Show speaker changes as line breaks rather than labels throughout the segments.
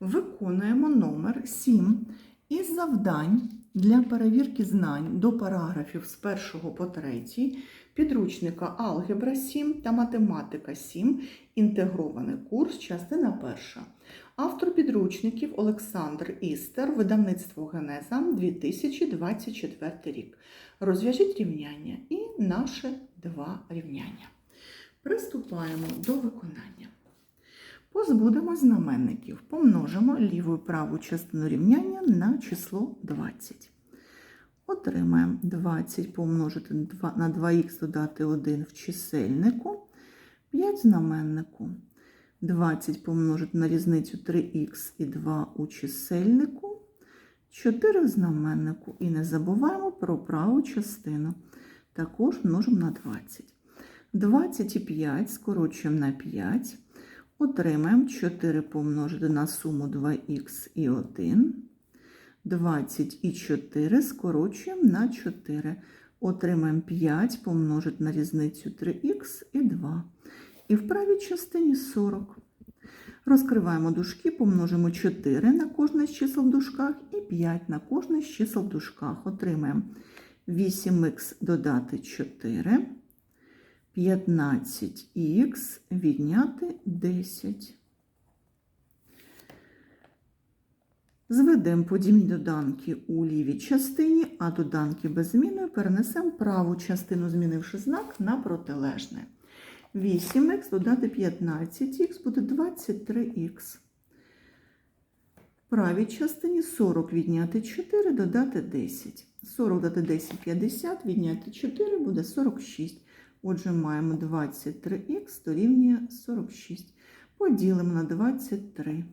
Виконуємо номер 7 із завдань для перевірки знань до параграфів з 1 по 3 підручника Алгебра 7 та Математика 7. Інтегрований курс, частина 1. Автор підручників Олександр Істер, видавництво Генеза 2024 рік. Розв'яжіть рівняння і наше два рівняння. Приступаємо до виконання. Позбудемо знаменників. Помножимо ліву і праву частину рівняння на число 20. Отримаємо 20 помножити на 2х додати 1 в чисельнику, 5 знаменнику. 20 помножити на різницю 3х і 2 у чисельнику, 4 в знаменнику. І не забуваємо про праву частину. Також множимо на 20. 25 скорочуємо на 5. Отримаємо 4 помножити на суму 2х і 1. 20 і 4 скорочуємо на 4. Отримаємо 5 помножити на різницю 3х і 2. І в правій частині 40. Розкриваємо дужки, помножимо 4 на кожне з чисел в дужках і 5 на кожне з чисел в дужках. Отримаємо 8х додати 4. 15х відняти 10. Зведемо подібні доданки у лівій частині, а доданки без зміни перенесемо праву частину, змінивши знак на протилежне. 8х додати 15х буде 23х. Правій частині 40 відняти 4, додати 10. 40 додати 10 50, відняти 4 буде 46. Отже, маємо 23х дорівнює 46. Поділимо на 23.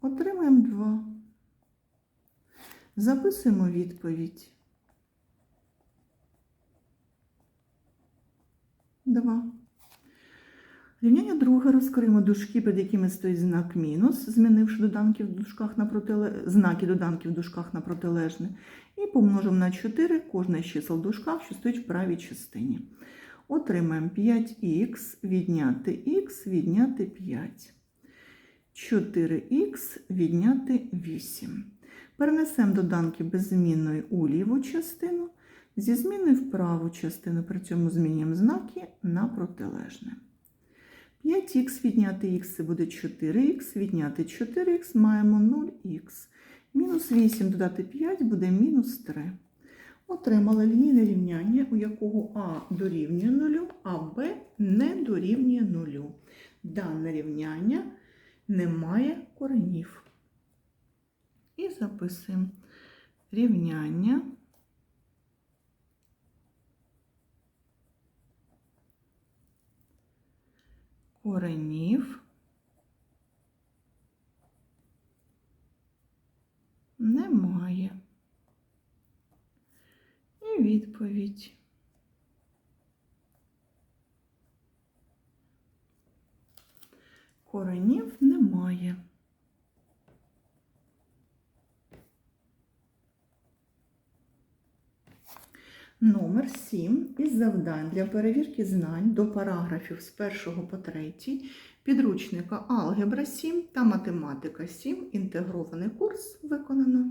Отримаємо 2. Записуємо відповідь. 2. Рівняння друге розкриємо дужки, під якими стоїть знак мінус, змінивши доданки в дужках на протиле... знаки доданків в дужках на протилежне. І помножимо на 4 кожне з чисел в дужках, що стоїть в правій частині. Отримаємо 5х відняти х відняти 5. 4х відняти 8. Перенесемо доданки без змінної у ліву частину, зі зміною в праву частину, при цьому змінюємо знаки на протилежне. 5х відняти х це буде 4х, відняти 4х маємо 0х. Мінус 8 додати 5 буде мінус 3. Отримали лінійне рівняння, у якого А дорівнює 0, а Б не дорівнює 0. Дане рівняння не має коренів. І записуємо рівняння. Коренів немає. І відповідь. Коренів немає. Номер 7 із завдань для перевірки знань до параграфів з 1 по 3 підручника Алгебра 7 та Математика 7. Інтегрований курс виконано.